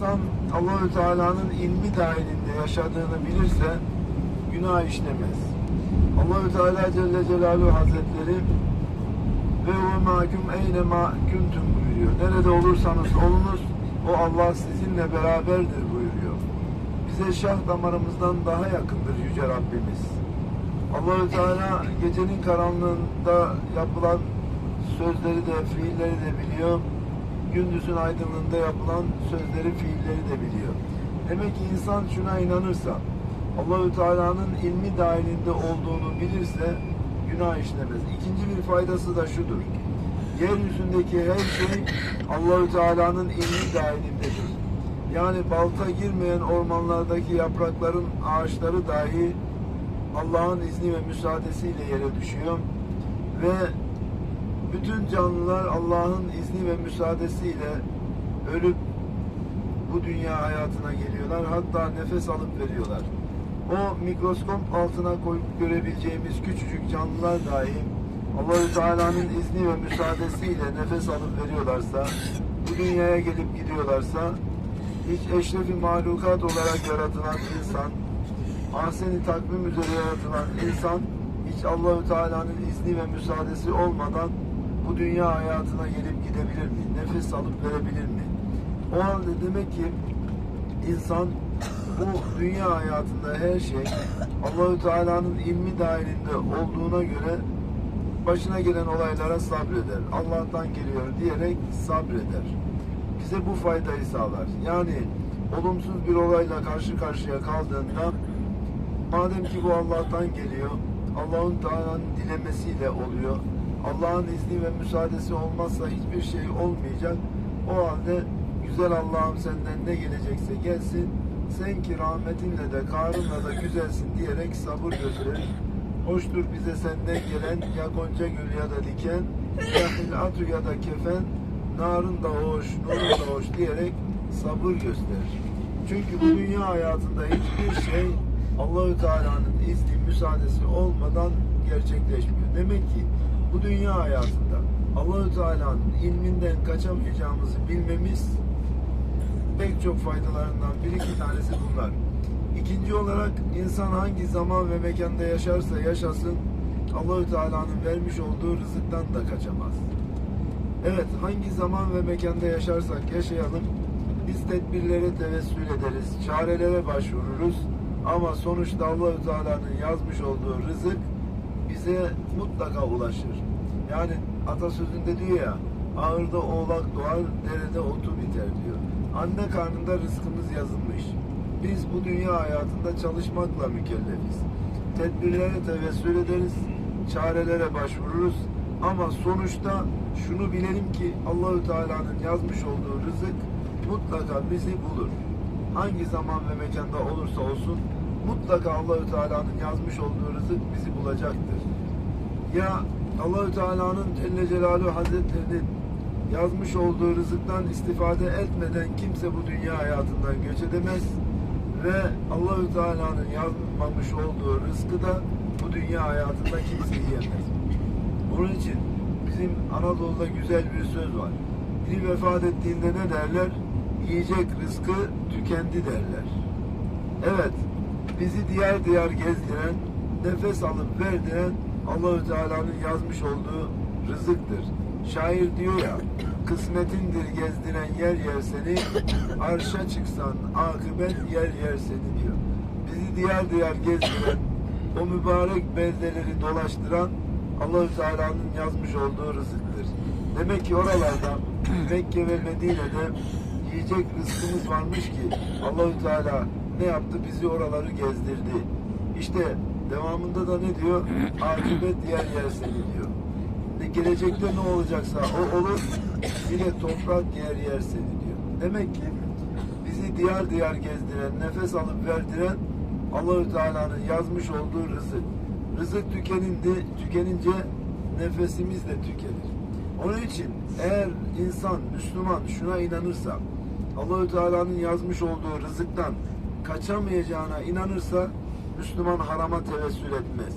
insan Allahü Teala'nın ilmi dahilinde yaşadığını bilirse günah işlemez. Allahü Teala Celle Celaluhu Hazretleri ve o mahkum eyne ma kuntum buyuruyor. Nerede olursanız olunuz o Allah sizinle beraberdir buyuruyor. Bize şah damarımızdan daha yakındır yüce Rabbimiz. Allahü Teala gecenin karanlığında yapılan sözleri de fiilleri de biliyor. Gündüzün aydınlığında yapılan sözleri fiilleri de biliyor. Demek ki insan şuna inanırsa Allahü Teala'nın ilmi dahilinde olduğunu bilirse günah işlemez. İkinci bir faydası da şudur. Yeryüzündeki her şey Allahü Teala'nın ilmi dahilindedir. Yani balta girmeyen ormanlardaki yaprakların ağaçları dahi Allah'ın izni ve müsaadesiyle yere düşüyor ve bütün canlılar Allah'ın izni ve müsaadesiyle ölüp bu dünya hayatına geliyorlar. Hatta nefes alıp veriyorlar. O mikroskop altına koyup görebileceğimiz küçücük canlılar dahi Allahü Teala'nın izni ve müsaadesiyle nefes alıp veriyorlarsa, bu dünyaya gelip gidiyorlarsa, hiç eşrefi mahlukat olarak yaratılan insan, ahseni takvim üzere yaratılan insan, hiç Allahü Teala'nın izni ve müsaadesi olmadan bu dünya hayatına gelip gidebilir mi? Nefes alıp verebilir mi? O halde demek ki insan bu dünya hayatında her şey Allahü Teala'nın ilmi dahilinde olduğuna göre başına gelen olaylara sabreder. Allah'tan geliyor diyerek sabreder. Bize bu faydayı sağlar. Yani olumsuz bir olayla karşı karşıya kaldığında madem ki bu Allah'tan geliyor, Allah'ın Teala'nın dilemesiyle oluyor. Allah'ın izni ve müsaadesi olmazsa hiçbir şey olmayacak. O halde güzel Allah'ım senden ne gelecekse gelsin. Sen ki rahmetinle de karınla da güzelsin diyerek sabır gösterir. Hoştur bize senden gelen ya gonca gül ya da diken ya hilatu ya da kefen narın da hoş, nurun da hoş diyerek sabır gösterir. Çünkü bu dünya hayatında hiçbir şey Allahü Teala'nın izni, müsaadesi olmadan gerçekleşmiyor. Demek ki bu dünya hayatında Allahü Teala'nın ilminden kaçamayacağımızı bilmemiz pek çok faydalarından bir iki tanesi bunlar. İkinci olarak insan hangi zaman ve mekanda yaşarsa yaşasın Allahü Teala'nın vermiş olduğu rızıktan da kaçamaz. Evet hangi zaman ve mekanda yaşarsak yaşayalım biz tedbirlere tevessül ederiz, çarelere başvururuz ama sonuçta Allahü Teala'nın yazmış olduğu rızık bize mutlaka ulaşır. Yani atasözünde diyor ya ağırda oğlak doğar, derede otu biter diyor. Anne karnında rızkımız yazılmış. Biz bu dünya hayatında çalışmakla mükellefiz. Tedbirlere tevessül ederiz, çarelere başvururuz ama sonuçta şunu bilelim ki Allahü Teala'nın yazmış olduğu rızık mutlaka bizi bulur. Hangi zaman ve mekanda olursa olsun mutlaka Allahü Teala'nın yazmış olduğu rızık bizi bulacaktır. Ya Allahü Teala'nın Celle Celaluhu Hazretlerinin yazmış olduğu rızıktan istifade etmeden kimse bu dünya hayatından göç edemez ve Allahü Teala'nın yazmamış olduğu rızkı da bu dünya hayatında kimse yiyemez. Bunun için bizim Anadolu'da güzel bir söz var. Biri vefat ettiğinde ne derler? Yiyecek rızkı tükendi derler. Evet, bizi diğer diğer gezdiren, nefes alıp verdiren Allahü Teala'nın yazmış olduğu rızıktır. Şair diyor ya, kısmetindir gezdiren yer yer seni, arşa çıksan akıbet yer yer seni diyor. Bizi diğer diğer gezdiren, o mübarek beldeleri dolaştıran Allahü Teala'nın yazmış olduğu rızıktır. Demek ki oralarda Mekke ve Medine'de yiyecek rızkımız varmış ki Allahü Teala ne yaptı? Bizi oraları gezdirdi. İşte devamında da ne diyor? Akıbet yer yer seni diyor. Ve gelecekte ne olacaksa o olur. Yine toprak yer yer seni diyor. Demek ki bizi diyar diyar gezdiren, nefes alıp verdiren Allahü Teala'nın yazmış olduğu rızık. Rızık tükenindi, tükenince nefesimiz de tükenir. Onun için eğer insan, Müslüman şuna inanırsa, Allahü Teala'nın yazmış olduğu rızıktan kaçamayacağına inanırsa, Müslüman harama tevessül etmez.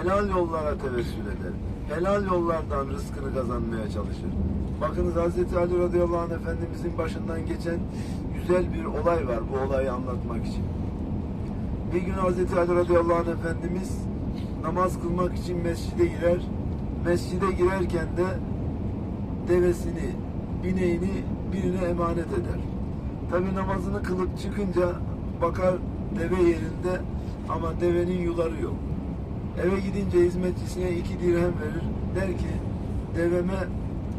Helal yollara tevessül eder. Helal yollardan rızkını kazanmaya çalışır. Bakınız Hazreti Ali radıyallahu anh Efendimizin başından geçen güzel bir olay var bu olayı anlatmak için. Bir gün Hazreti Ali radıyallahu anh Efendimiz namaz kılmak için mescide girer. Mescide girerken de devesini, bineğini birine emanet eder. Tabi namazını kılıp çıkınca bakar deve yerinde ama devenin yuları yok. Eve gidince hizmetçisine iki dirhem verir. Der ki deveme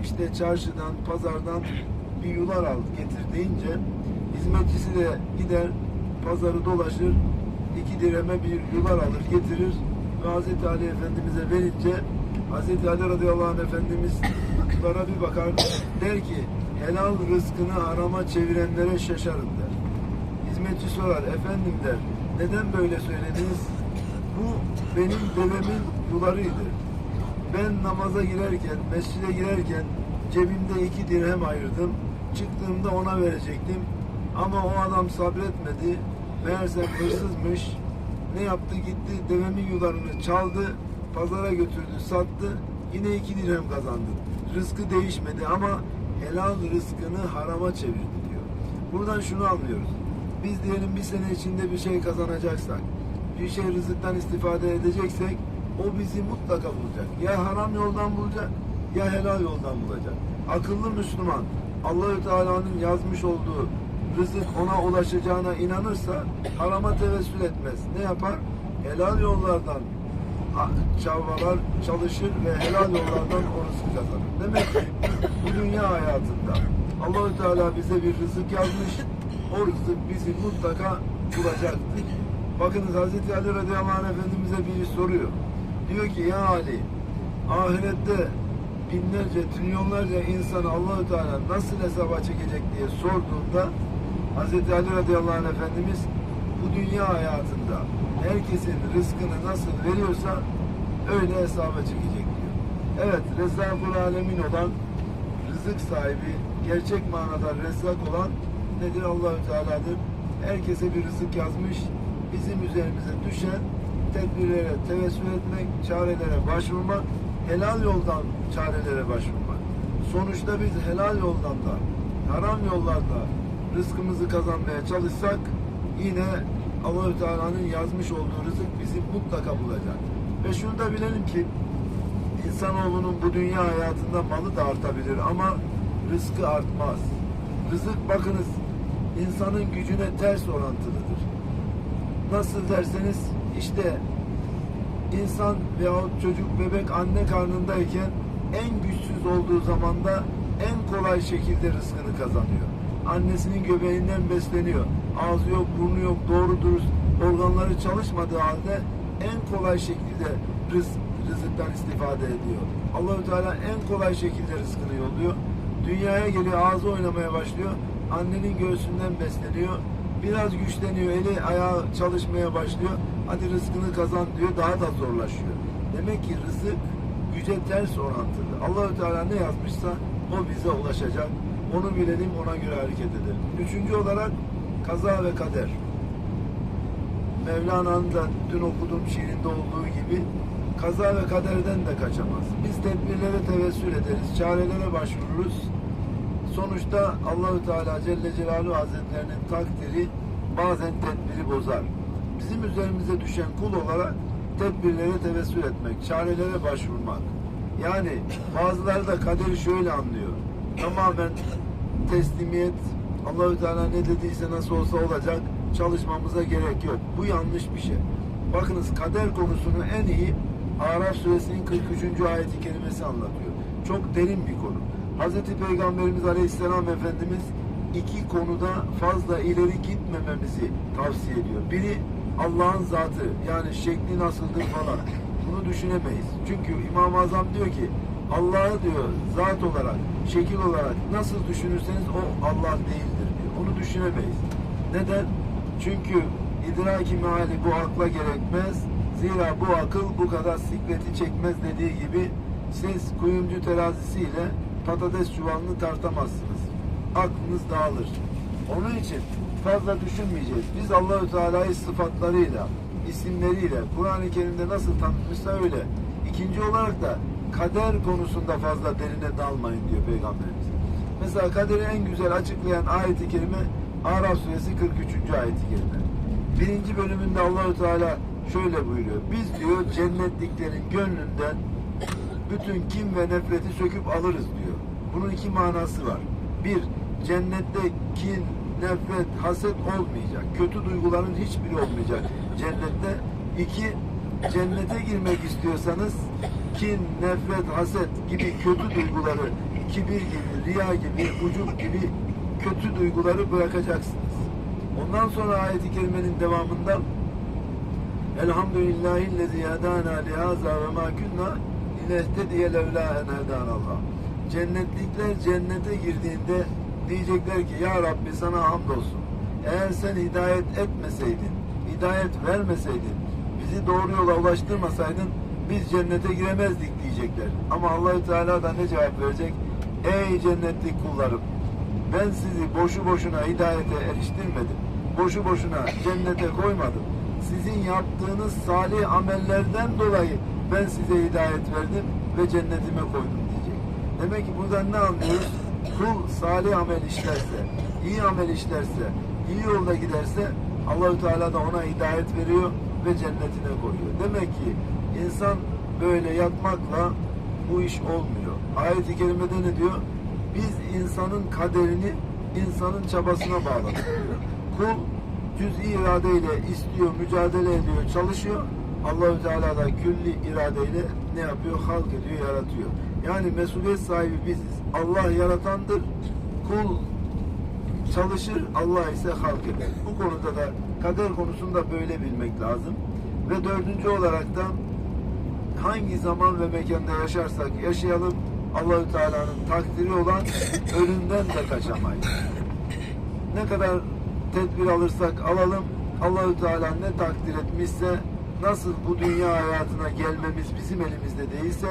işte çarşıdan, pazardan bir yular al getir deyince hizmetçisi de gider pazarı dolaşır iki dirheme bir yular alır getirir ve Hazreti Ali Efendimiz'e verince Hazreti Ali radıyallahu anh Efendimiz yulara bir bakar der ki helal rızkını harama çevirenlere şaşarım der. Hizmetçi sorar efendim der neden böyle söylediniz? Bu benim devemin yularıydı. Ben namaza girerken, mescide girerken cebimde iki dirhem ayırdım. Çıktığımda ona verecektim. Ama o adam sabretmedi. Meğerse hırsızmış. Ne yaptı gitti devemin yularını çaldı. Pazara götürdü sattı. Yine iki dirhem kazandı. Rızkı değişmedi ama helal rızkını harama çevirdi diyor. Buradan şunu anlıyoruz. Biz diyelim bir sene içinde bir şey kazanacaksak, bir şey rızıktan istifade edeceksek o bizi mutlaka bulacak. Ya haram yoldan bulacak ya helal yoldan bulacak. Akıllı Müslüman Allahü Teala'nın yazmış olduğu rızık ona ulaşacağına inanırsa harama tevessül etmez. Ne yapar? Helal yollardan çabalar, çalışır ve helal yollardan o rızkı kazanır. Demek ki bu dünya hayatında Allahü Teala bize bir rızık yazmış. O rızık bizi mutlaka bulacaktır. Bakınız Hazreti Ali radıyallahu anh Efendimiz'e biri soruyor. Diyor ki ya Ali ahirette binlerce, trilyonlarca insanı Allahü Teala nasıl hesaba çekecek diye sorduğunda Hazreti Ali radıyallahu anh Efendimiz bu dünya hayatında herkesin rızkını nasıl veriyorsa öyle hesaba çekecek diyor. Evet, Rezzakul Alemin olan rızık sahibi, gerçek manada rezzak olan nedir Allahü Teala'dır. Herkese bir rızık yazmış. Bizim üzerimize düşen tedbirlere tevessül etmek, çarelere başvurmak, helal yoldan çarelere başvurmak. Sonuçta biz helal yoldan da, haram yollarda rızkımızı kazanmaya çalışsak yine Allahü Teala'nın yazmış olduğu rızık bizi mutlaka bulacak. Ve şunu da bilelim ki İnsanoğlunun bu dünya hayatında malı da artabilir ama rızkı artmaz. Rızık bakınız insanın gücüne ters orantılıdır. Nasıl derseniz işte insan veyahut çocuk bebek anne karnındayken en güçsüz olduğu zamanda en kolay şekilde rızkını kazanıyor. Annesinin göbeğinden besleniyor. Ağzı yok, burnu yok, doğru dürüst organları çalışmadığı halde en kolay şekilde rızk, rızıktan istifade ediyor. Allahü Teala en kolay şekilde rızkını yolluyor. Dünyaya geliyor, ağzı oynamaya başlıyor. Annenin göğsünden besleniyor. Biraz güçleniyor, eli ayağı çalışmaya başlıyor. Hadi rızkını kazan diyor, daha da zorlaşıyor. Demek ki rızık güce ters orantılı. Allahü Teala ne yazmışsa o bize ulaşacak. Onu bilelim, ona göre hareket edelim. Üçüncü olarak kaza ve kader. Mevlana'nın da dün okuduğum şiirinde olduğu gibi kaza ve kaderden de kaçamaz. Biz tedbirlere tevessül ederiz, çarelere başvururuz. Sonuçta Allahü Teala Celle Celaluhu Hazretlerinin takdiri bazen tedbiri bozar. Bizim üzerimize düşen kul olarak tedbirlere tevessül etmek, çarelere başvurmak. Yani bazıları da kaderi şöyle anlıyor. Tamamen teslimiyet, Allahü Teala ne dediyse nasıl olsa olacak, çalışmamıza gerek yok. Bu yanlış bir şey. Bakınız kader konusunu en iyi Araf suresinin 43. ayeti kerimesi anlatıyor. Çok derin bir konu. Hazreti Peygamberimiz Aleyhisselam Efendimiz iki konuda fazla ileri gitmememizi tavsiye ediyor. Biri Allah'ın zatı yani şekli nasıldır falan. Bunu düşünemeyiz. Çünkü İmam-ı Azam diyor ki Allah'ı diyor zat olarak, şekil olarak nasıl düşünürseniz o Allah değildir diyor. Onu düşünemeyiz. Neden? Çünkü idraki meali bu akla gerekmez. Zira bu akıl bu kadar sikleti çekmez dediği gibi siz kuyumcu terazisiyle patates çuvalını tartamazsınız. Aklınız dağılır. Onun için fazla düşünmeyeceğiz. Biz Allahü Teala'yı sıfatlarıyla, isimleriyle, Kur'an-ı Kerim'de nasıl tanıtmışsa öyle. İkinci olarak da kader konusunda fazla derine dalmayın diyor Peygamberimiz. Mesela kaderi en güzel açıklayan ayeti kerime Araf suresi 43. ayeti geldi. Birinci bölümünde Allahü Teala şöyle buyuruyor. Biz diyor cennetliklerin gönlünden bütün kim ve nefreti söküp alırız diyor. Bunun iki manası var. Bir, cennette kin, nefret, haset olmayacak. Kötü duyguların hiçbiri olmayacak cennette. İki, cennete girmek istiyorsanız kin, nefret, haset gibi kötü duyguları, kibir gibi, riya gibi, ucup gibi kötü duyguları bırakacaksınız. Ondan sonra ayet-i kerimenin devamında Elhamdülillahillezî hedâna lihaza ve mâ künnâ linehtediye levlâ en hedânallah. Cennetlikler cennete girdiğinde diyecekler ki Ya Rabbi sana hamdolsun. Eğer sen hidayet etmeseydin, hidayet vermeseydin, bizi doğru yola ulaştırmasaydın biz cennete giremezdik diyecekler. Ama Allahü Teala da ne cevap verecek? Ey cennetlik kullarım ben sizi boşu boşuna hidayete eriştirmedim. Boşu boşuna cennete koymadım. Sizin yaptığınız salih amellerden dolayı ben size hidayet verdim ve cennetime koydum. Demek ki buradan ne anlıyoruz? Kul salih amel işlerse, iyi amel işlerse, iyi yolda giderse Allahü Teala da ona hidayet veriyor ve cennetine koyuyor. Demek ki insan böyle yatmakla bu iş olmuyor. Ayet-i kerimede ne diyor? Biz insanın kaderini insanın çabasına bağladık. Kul cüz'i iradeyle istiyor, mücadele ediyor, çalışıyor. Allahü Teala da külli iradeyle ne yapıyor? Halk ediyor, yaratıyor. Yani mesuliyet sahibi biziz. Allah yaratandır. Kul çalışır, Allah ise halk eder. Bu konuda da kader konusunda böyle bilmek lazım. Ve dördüncü olarak da hangi zaman ve mekanda yaşarsak yaşayalım Allahü Teala'nın takdiri olan ölümden de kaçamayız. Ne kadar tedbir alırsak alalım Allahü Teala ne takdir etmişse nasıl bu dünya hayatına gelmemiz bizim elimizde değilse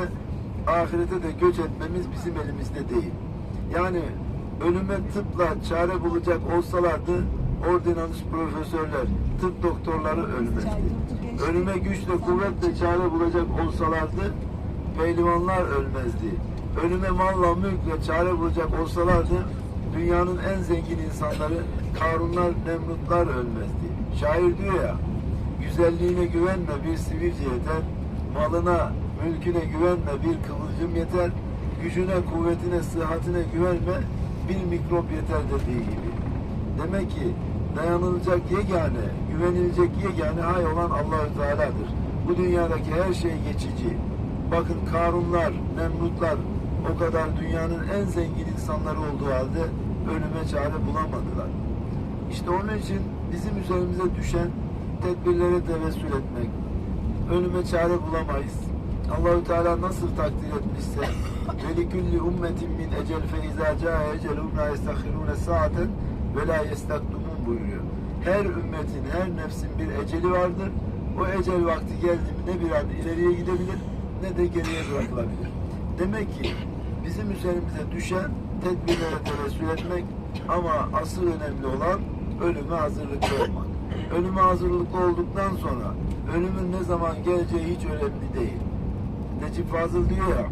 ahirete de göç etmemiz bizim elimizde değil. Yani ölüme tıpla çare bulacak olsalardı ordinans profesörler, tıp doktorları ölmezdi. Ölüme güçle kuvvetle çare bulacak olsalardı pehlivanlar ölmezdi. Ölüme malla mülkle çare bulacak olsalardı dünyanın en zengin insanları Karunlar, Nemrutlar ölmezdi. Şair diyor ya güzelliğine güvenme bir sivilce yeter malına, mülküne güvenme bir kıvılcım yeter gücüne, kuvvetine, sıhhatine güvenme bir mikrop yeter dediği gibi. Demek ki dayanılacak yegane, güvenilecek yegane hay olan Allahü Teala'dır. Bu dünyadaki her şey geçici. Bakın Karunlar, Nemrutlar o kadar dünyanın en zengin insanları olduğu halde ölüme çare bulamadılar. İşte onun için bizim üzerimize düşen tedbirlere tevessül etmek. Ölüme çare bulamayız. Allahü Teala nasıl takdir etmişse ve likulli ummetin min ecel fe izâ câe ecelum la yestahirûne saaten ve la yestakdumun buyuruyor. Her ümmetin, her nefsin bir eceli vardır. O ecel vakti geldi mi ne bir an ileriye gidebilir ne de geriye bırakılabilir. Demek ki bizim üzerimize düşen tedbirlere tevessül etmek ama asıl önemli olan ölüme hazırlıklı olmak. Ölüme hazırlıklı olduktan sonra ölümün ne zaman geleceği hiç önemli değil. Necip Fazıl diyor ya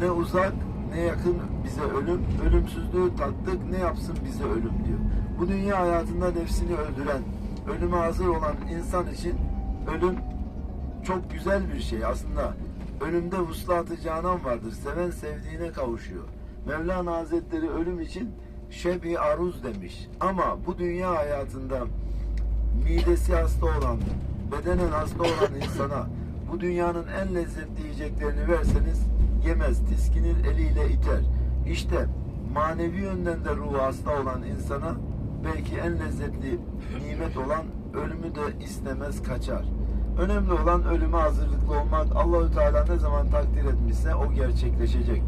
ne uzak ne yakın bize ölüm, ölümsüzlüğü tattık ne yapsın bize ölüm diyor. Bu dünya hayatında nefsini öldüren, ölüme hazır olan insan için ölüm çok güzel bir şey aslında. Ölümde vuslatı canan vardır. Seven sevdiğine kavuşuyor. Mevlana Hazretleri ölüm için şebi aruz demiş. Ama bu dünya hayatında midesi hasta olan, bedenen hasta olan insana bu dünyanın en lezzetli yiyeceklerini verseniz yemez, tiskinir, eliyle iter. İşte manevi yönden de ruhu hasta olan insana belki en lezzetli nimet olan ölümü de istemez, kaçar. Önemli olan ölüme hazırlıklı olmak. Allahü Teala ne zaman takdir etmişse o gerçekleşecek.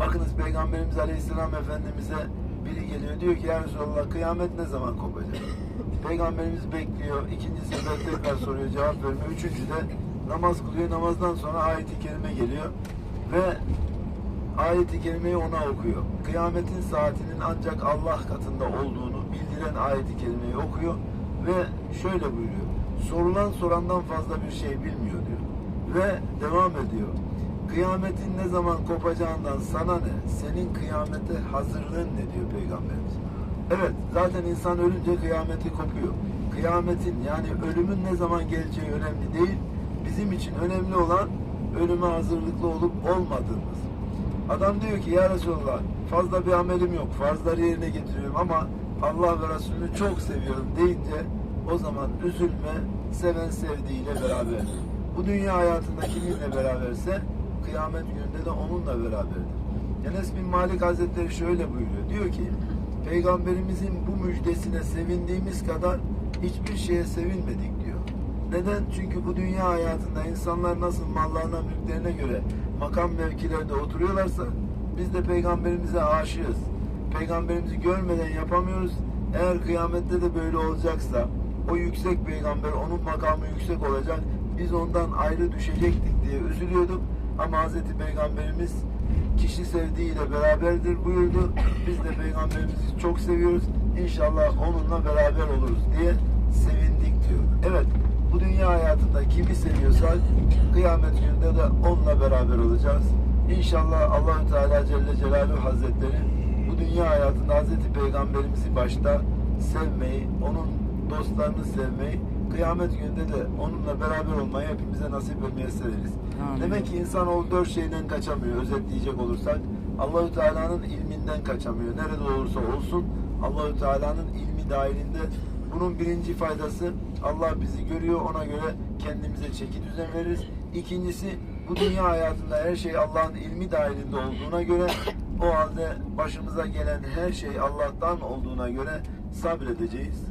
Bakınız Peygamberimiz Aleyhisselam Efendimiz'e biri geliyor diyor ki ya Resulallah kıyamet ne zaman kopacak? Peygamberimiz bekliyor. İkinci sefer tekrar soruyor cevap vermiyor. Üçüncü de namaz kılıyor. Namazdan sonra ayet-i kerime geliyor. Ve ayet-i kerimeyi ona okuyor. Kıyametin saatinin ancak Allah katında olduğunu bildiren ayet-i kerimeyi okuyor. Ve şöyle buyuruyor. Sorulan sorandan fazla bir şey bilmiyor diyor. Ve devam ediyor. Kıyametin ne zaman kopacağından sana ne? Senin kıyamete hazırlığın ne diyor Peygamberimiz. Evet, zaten insan ölünce kıyameti kopuyor. Kıyametin yani ölümün ne zaman geleceği önemli değil. Bizim için önemli olan ölüme hazırlıklı olup olmadığımız. Adam diyor ki ya Resulallah fazla bir amelim yok. Farzları yerine getiriyorum ama Allah ve Resulünü çok seviyorum deyince o zaman üzülme seven sevdiğiyle beraber. Bu dünya hayatında kiminle beraberse kıyamet gününde de onunla beraberdir. Enes bin Malik Hazretleri şöyle buyuruyor. Diyor ki Peygamberimizin bu müjdesine sevindiğimiz kadar hiçbir şeye sevinmedik diyor. Neden? Çünkü bu dünya hayatında insanlar nasıl mallarına, mülklerine göre makam mevkilerde oturuyorlarsa biz de peygamberimize aşığız. Peygamberimizi görmeden yapamıyoruz. Eğer kıyamette de böyle olacaksa o yüksek peygamber onun makamı yüksek olacak. Biz ondan ayrı düşecektik diye üzülüyorduk. Ama Hazreti Peygamberimiz kişi sevdiğiyle beraberdir buyurdu. Biz de peygamberimizi çok seviyoruz. İnşallah onunla beraber oluruz diye sevindik diyor. Evet bu dünya hayatında kimi seviyorsak kıyamet gününde de onunla beraber olacağız. İnşallah Allahü Teala Celle Celaluhu Hazretleri bu dünya hayatında Hazreti Peygamberimizi başta sevmeyi, onun dostlarını sevmeyi, kıyamet gününde de onunla beraber olmayı hepimize nasip ve müyesser. Amin. Demek ki insan o dört şeyden kaçamıyor özetleyecek olursak. Allahü Teala'nın ilminden kaçamıyor. Nerede olursa olsun Allahü Teala'nın ilmi dahilinde bunun birinci faydası Allah bizi görüyor ona göre kendimize çeki düzen veririz. İkincisi bu dünya hayatında her şey Allah'ın ilmi dahilinde olduğuna göre o halde başımıza gelen her şey Allah'tan olduğuna göre sabredeceğiz.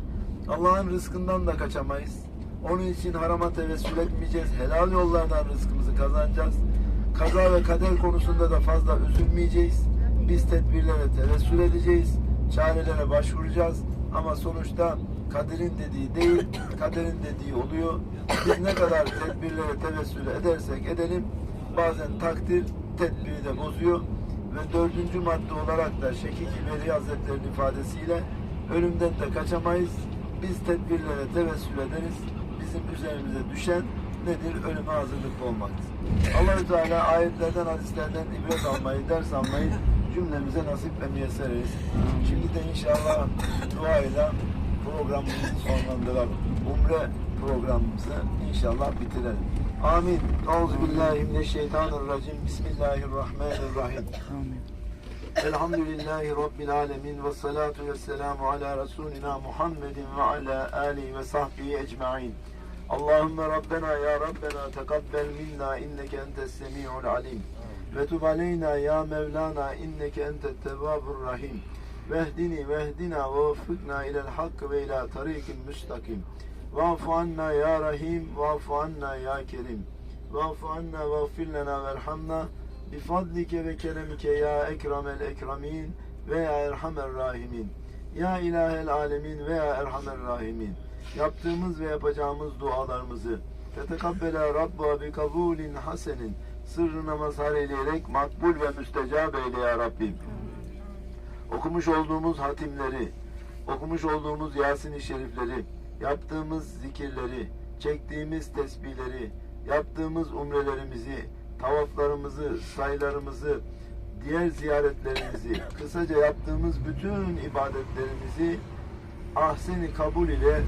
Allah'ın rızkından da kaçamayız. Onun için harama tevessül etmeyeceğiz. Helal yollardan rızkımızı kazanacağız. Kaza ve kader konusunda da fazla üzülmeyeceğiz. Biz tedbirlere tevessül edeceğiz. Çarelere başvuracağız. Ama sonuçta kaderin dediği değil, kaderin dediği oluyor. Biz ne kadar tedbirlere tevessül edersek edelim bazen takdir tedbiri de bozuyor. Ve dördüncü madde olarak da Şekik Veli Hazretleri'nin ifadesiyle ölümden de kaçamayız. Biz tedbirlere tevessül ederiz. Bizim üzerimize düşen nedir? Ölüme hazırlıklı olmaktır. Allahü Teala ayetlerden, hadislerden ibret almayı, ders almayı cümlemize nasip ve müyesser eylesin. Şimdi de inşallah duayla programımızı sonlandıralım. Umre programımızı inşallah bitirelim. Amin. Euzubillahimineşşeytanirracim. Bismillahirrahmanirrahim. Amin. Elhamdülillahi Rabbil alemin ve salatu ve selamu ala Resulina Muhammedin ve ala alihi ve sahbihi ecma'in. Allahümme Rabbena ya Rabbena tekabbel minna inneke entes semi'ul alim. Ve tub aleyna ya Mevlana inneke entet tevvabur rahim. Vehdini vehdina ve veffikna ilel hakkı ve ila tarikin müstakim. Va'fu anna ya Rahim, va'fu anna ya Kerim. Va'fu anna va'fir lena verhamna. Bifadlike ve keremike ya ekremel ekremin ve ya erhamer rahimin. Ya ilahel alemin ve ya erhamer rahimin. Yaptığımız ve yapacağımız dualarımızı tetekabbela Rabba bi kabulin hasenin sırrına mazhar eyleyerek makbul ve müstecab eyle ya Rabbim. Okumuş olduğumuz hatimleri, okumuş olduğumuz Yasin-i Şerifleri, yaptığımız zikirleri, çektiğimiz tesbihleri, yaptığımız umrelerimizi, tavaflarımızı, sayılarımızı, diğer ziyaretlerimizi, kısaca yaptığımız bütün ibadetlerimizi ahseni kabul ile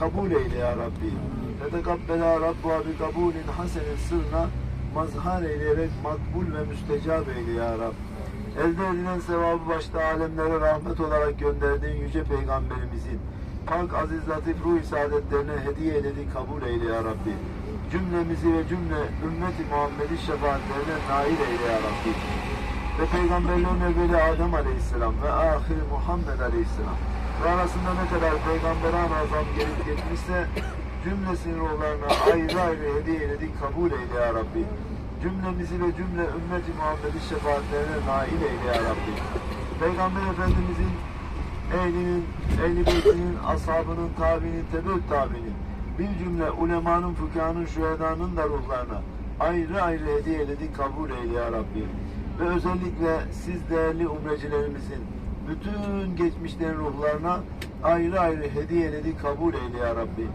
kabul eyle ya Rabbi. Tetekabbela Rabbuha bi kabulin hasenin sırna mazhar eyleyerek makbul ve müstecab eyle ya Rabbi. Elde edilen sevabı başta alemlere rahmet olarak gönderdiğin yüce peygamberimizin pak aziz latif ruh saadetlerine hediye eyledi kabul eyle ya Rabbi. Cümlemizi ve cümle ümmeti Muhammed'i şefaatlerine nail eyle ya Rabbi. Ve peygamberlerin evveli Adem Aleyhisselam ve ahiri Muhammed Aleyhisselam ve arasında ne kadar peygamberan azam gelip geçmişse cümlesinin ruhlarına ayrı ayrı hediye eyledik kabul eyle ya Rabbi. Cümlemizi ve cümle ümmeti Muhammed'i şefaatlerine nail eyle ya Rabbi. Peygamber Efendimizin ehlinin, ehli beytinin, ashabının, tabiinin, tebeut tabiinin, bir cümle ulemanın, fıkhanın, şühedanın da ruhlarına ayrı ayrı hediye eyledik kabul eyle ya Rabbi. Ve özellikle siz değerli umrecilerimizin bütün geçmişlerin ruhlarına ayrı ayrı hediye eyledik kabul eyle ya Rabbi.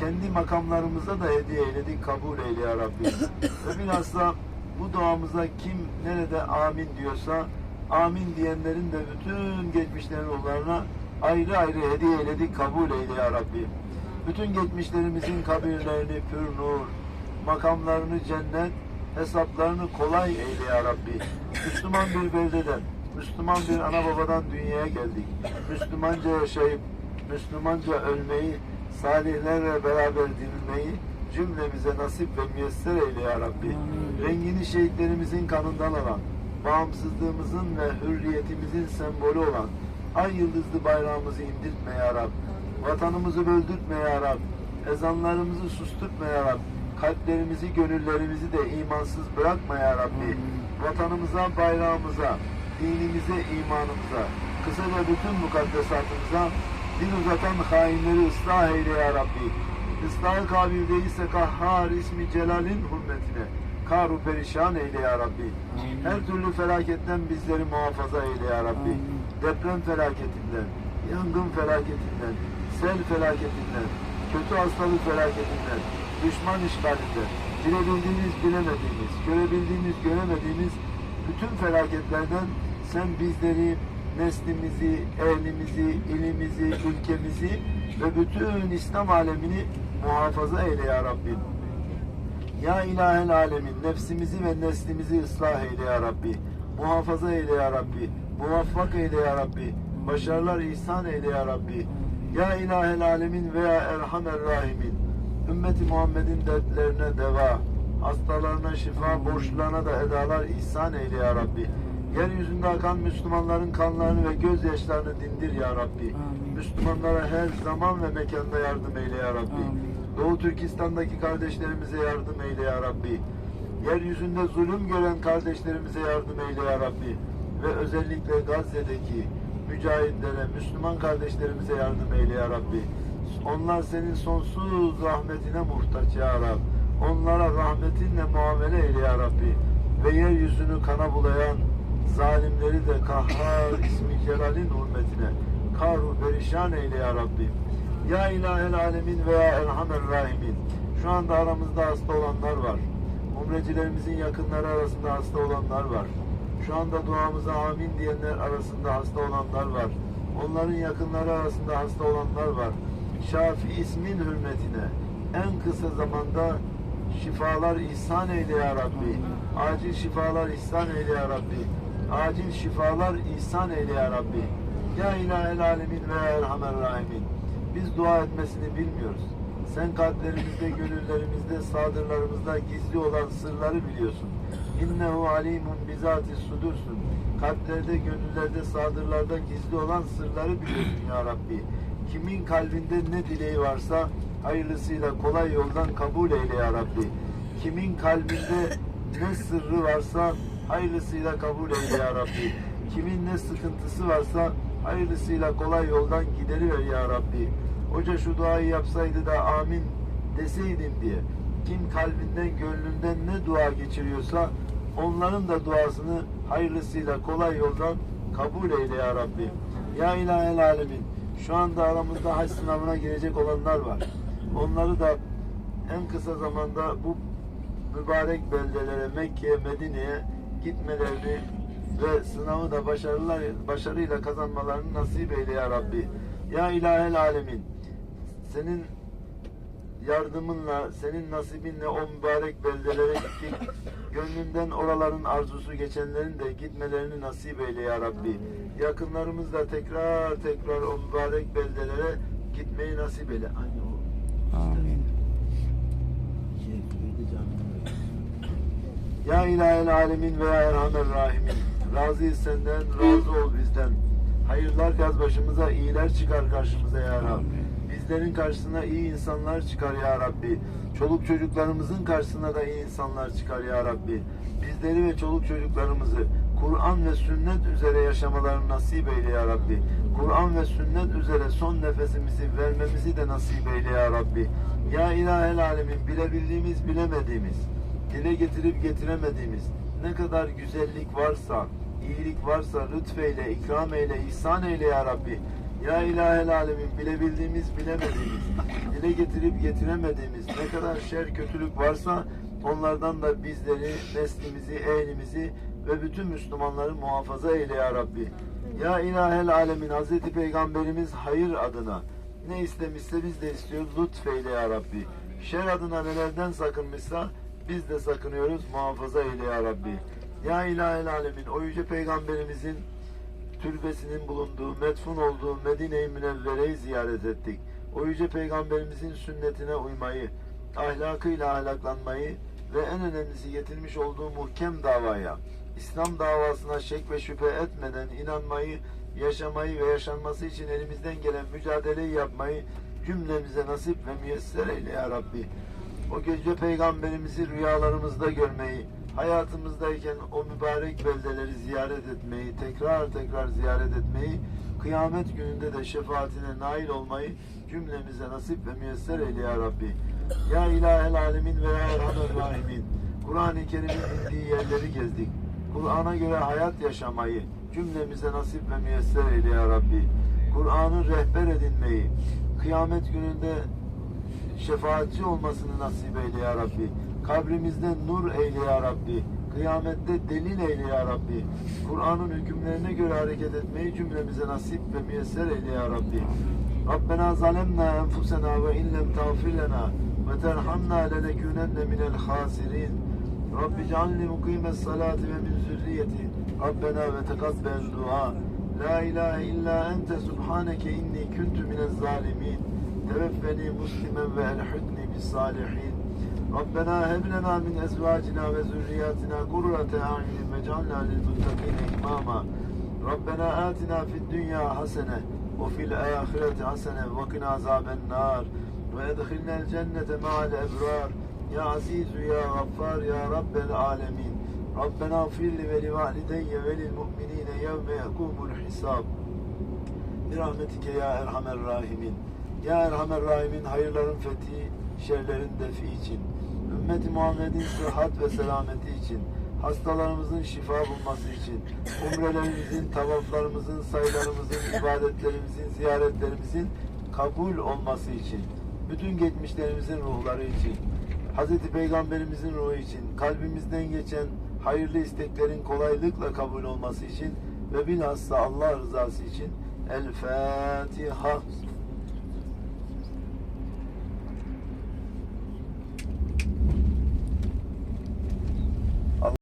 Kendi makamlarımıza da hediye eyledik kabul eyle ya Rabbi. Ve bilhassa bu duamıza kim nerede amin diyorsa amin diyenlerin de bütün geçmişlerin ruhlarına ayrı ayrı hediye eyledik kabul eyle ya Rabbi. Bütün geçmişlerimizin kabirlerini pür nur, makamlarını cennet, hesaplarını kolay eyle ya Rabbi. Müslüman bir beldeden, Müslüman bir ana babadan dünyaya geldik. Müslümanca yaşayıp, Müslümanca ölmeyi, salihlerle beraber dirilmeyi cümlemize nasip ve müyesser eyle ya Rabbi. Rengini şehitlerimizin kanından alan, bağımsızlığımızın ve hürriyetimizin sembolü olan ay yıldızlı bayrağımızı indirtme ya Rab. Vatanımızı böldürtme ya Rab. Ezanlarımızı susturtma ya Rab. Kalplerimizi, gönüllerimizi de imansız bırakma ya Rabbi. Vatanımıza, bayrağımıza, dinimize, imanımıza, kısaca bütün mukaddesatımıza din uzatan hainleri ıslah eyle ya Rabbi. Islahı kabil değilse kahhar ismi celalin hürmetine karu perişan eyle ya Rabbi. Her türlü felaketten bizleri muhafaza eyle ya Rabbi. Deprem felaketinden, yangın felaketinden, sel felaketinden, kötü hastalık felaketinden, düşman işgalinden, bilebildiğimiz bilemediğimiz, görebildiğimiz göremediğimiz bütün felaketlerden sen bizleri, neslimizi, ehlimizi, ilimizi, ülkemizi ve bütün İslam alemini muhafaza eyle ya Rabbi. Ya ilahel alemin nefsimizi ve neslimizi ıslah eyle ya Rabbi. Muhafaza eyle ya Rabbi. Muvaffak eyle ya Rabbi. Başarılar ihsan eyle ya Rabbi. Ya ilahel alemin veya erhamer rahimin. Ümmeti Muhammed'in dertlerine deva, hastalarına şifa, borçlarına da edalar ihsan eyle ya Rabbi. Yeryüzünde akan Müslümanların kanlarını ve gözyaşlarını dindir ya Rabbi. Müslümanlara her zaman ve mekanda yardım eyle ya Rabbi. Doğu Türkistan'daki kardeşlerimize yardım eyle ya Rabbi. Yeryüzünde zulüm gören kardeşlerimize yardım eyle ya Rabbi. Ve özellikle Gazze'deki mücahitlere, Müslüman kardeşlerimize yardım eyle ya Rabbi. Onlar senin sonsuz rahmetine muhtaç ya Rabbi. Onlara rahmetinle muamele eyle ya Rabbi. Ve yeryüzünü kana bulayan zalimleri de kahhar ismi celalin hürmetine karu perişan eyle ya Rabbi. Ya ilahel alemin veya erhamer rahimin. Şu anda aramızda hasta olanlar var. Umrecilerimizin yakınları arasında hasta olanlar var. Şu anda duamıza amin diyenler arasında hasta olanlar var. Onların yakınları arasında hasta olanlar var. Şafi ismin hürmetine en kısa zamanda şifalar ihsan eyle ya Rabbi. Acil şifalar ihsan eyle ya Rabbi. Acil şifalar ihsan eyle ya Rabbi. Ya ilahel alemin ve erhamer rahimin. Biz dua etmesini bilmiyoruz. Sen kalplerimizde, gönüllerimizde, sadırlarımızda gizli olan sırları biliyorsun. İnnehu alimun bizati sudursun. Kalplerde, gönüllerde, sadırlarda gizli olan sırları biliyorsun ya Rabbi. Kimin kalbinde ne dileği varsa hayırlısıyla kolay yoldan kabul eyle ya Rabbi. Kimin kalbinde ne sırrı varsa hayırlısıyla kabul eyle ya Rabbi. Kimin ne sıkıntısı varsa hayırlısıyla kolay yoldan gideriver ya Rabbi. Hoca şu duayı yapsaydı da amin deseydim diye. Kim kalbinden, gönlünden ne dua geçiriyorsa onların da duasını hayırlısıyla kolay yoldan kabul eyle ya Rabbi. Ya ilahel alemin. Şu anda aramızda hac sınavına girecek olanlar var. Onları da en kısa zamanda bu mübarek beldelere, Mekke'ye, Medine'ye gitmelerini ve sınavı da başarılar, başarıyla kazanmalarını nasip eyle ya Rabbi. Ya ilahel alemin. Senin yardımınla, senin nasibinle o mübarek beldelere gittik. Gönlünden oraların arzusu geçenlerin de gitmelerini nasip eyle ya Rabbi. Yakınlarımız da tekrar tekrar o mübarek beldelere gitmeyi nasip eyle. Amin. Ya ilahel alemin ve ya erhamer rahimin. Razıyız senden, razı ol bizden. Hayırlar yaz başımıza, iyiler çıkar karşımıza ya Rabbi. Bizlerin karşısına iyi insanlar çıkar ya Rabbi. Çoluk çocuklarımızın karşısına da iyi insanlar çıkar ya Rabbi. Bizleri ve çoluk çocuklarımızı Kur'an ve sünnet üzere yaşamalarını nasip eyle ya Rabbi. Kur'an ve sünnet üzere son nefesimizi vermemizi de nasip eyle ya Rabbi. Ya ilahel alemin bilebildiğimiz bilemediğimiz, dile getirip getiremediğimiz ne kadar güzellik varsa, iyilik varsa lütfeyle, ikram eyle, ihsan eyle ya Rabbi. Ya ilahel alemin bilebildiğimiz, bilemediğimiz, dile getirip getiremediğimiz ne kadar şer, kötülük varsa onlardan da bizleri, neslimizi, ehlimizi ve bütün Müslümanları muhafaza eyle ya Rabbi. Ya ilahel alemin Hazreti Peygamberimiz hayır adına ne istemişse biz de istiyoruz lütfeyle ya Rabbi. Şer adına nelerden sakınmışsa biz de sakınıyoruz muhafaza eyle ya Rabbi. Ya ilahel alemin o yüce peygamberimizin türbesinin bulunduğu, metfun olduğu Medine-i Münevvere'yi ziyaret ettik. O yüce peygamberimizin sünnetine uymayı, ahlakıyla ahlaklanmayı ve en önemlisi getirmiş olduğu muhkem davaya, İslam davasına şek ve şüphe etmeden inanmayı, yaşamayı ve yaşanması için elimizden gelen mücadeleyi yapmayı cümlemize nasip ve müyesser eyle ya Rabbi. O gece peygamberimizi rüyalarımızda görmeyi, hayatımızdayken o mübarek beldeleri ziyaret etmeyi, tekrar tekrar ziyaret etmeyi, kıyamet gününde de şefaatine nail olmayı cümlemize nasip ve müyesser eyle ya Rabbi. Ya ilahel alemin ve ya erhamer rahimin. Kur'an-ı Kerim'in indiği yerleri gezdik. Kur'an'a göre hayat yaşamayı cümlemize nasip ve müyesser eyle ya Rabbi. Kur'an'ı rehber edinmeyi, kıyamet gününde şefaatçi olmasını nasip eyle ya Rabbi. Kabrimizde nur eyle ya Rabbi. Kıyamette delil eyle ya Rabbi. Kur'an'ın hükümlerine göre hareket etmeyi cümlemize nasip ve müyesser eyle ya Rabbi. Rabbena zalemna enfusena ve illem tağfir lena ve terhamna lenekûnenne minel hasirin. Rabbi cealni mukimes salati ve min zürriyeti. Rabbena ve tekabbel dua. La ilahe illa ente subhaneke inni kuntu minez zalimin. Teveffeni muslimen ve elhidni bis salihin. Rabbena heb lena min ezvacina ve zürriyatina kurrate a'yunin ve cealna lil muttakine imama. Rabbena atina fid dünya hasene ve fil ahireti hasene ve kina azaben nar ve edkhilnel cennete ma'al ebrar. Ya Azizu ya Gaffar ya Rabbel alemin. Rabbena gfirli ve li ya Erhamer Rahimin. Hayırların fethi, şerlerin defi için. Ümmeti Muhammed'in sıhhat ve selameti için. Hastalarımızın şifa bulması için. Umrelerimizin, tavaflarımızın, sayılarımızın, ibadetlerimizin, ziyaretlerimizin kabul olması için. Bütün geçmişlerimizin ruhları için. Hazreti Peygamberimizin ruhu için. Kalbimizden geçen hayırlı isteklerin kolaylıkla kabul olması için ve bilhassa Allah rızası için El Fatiha.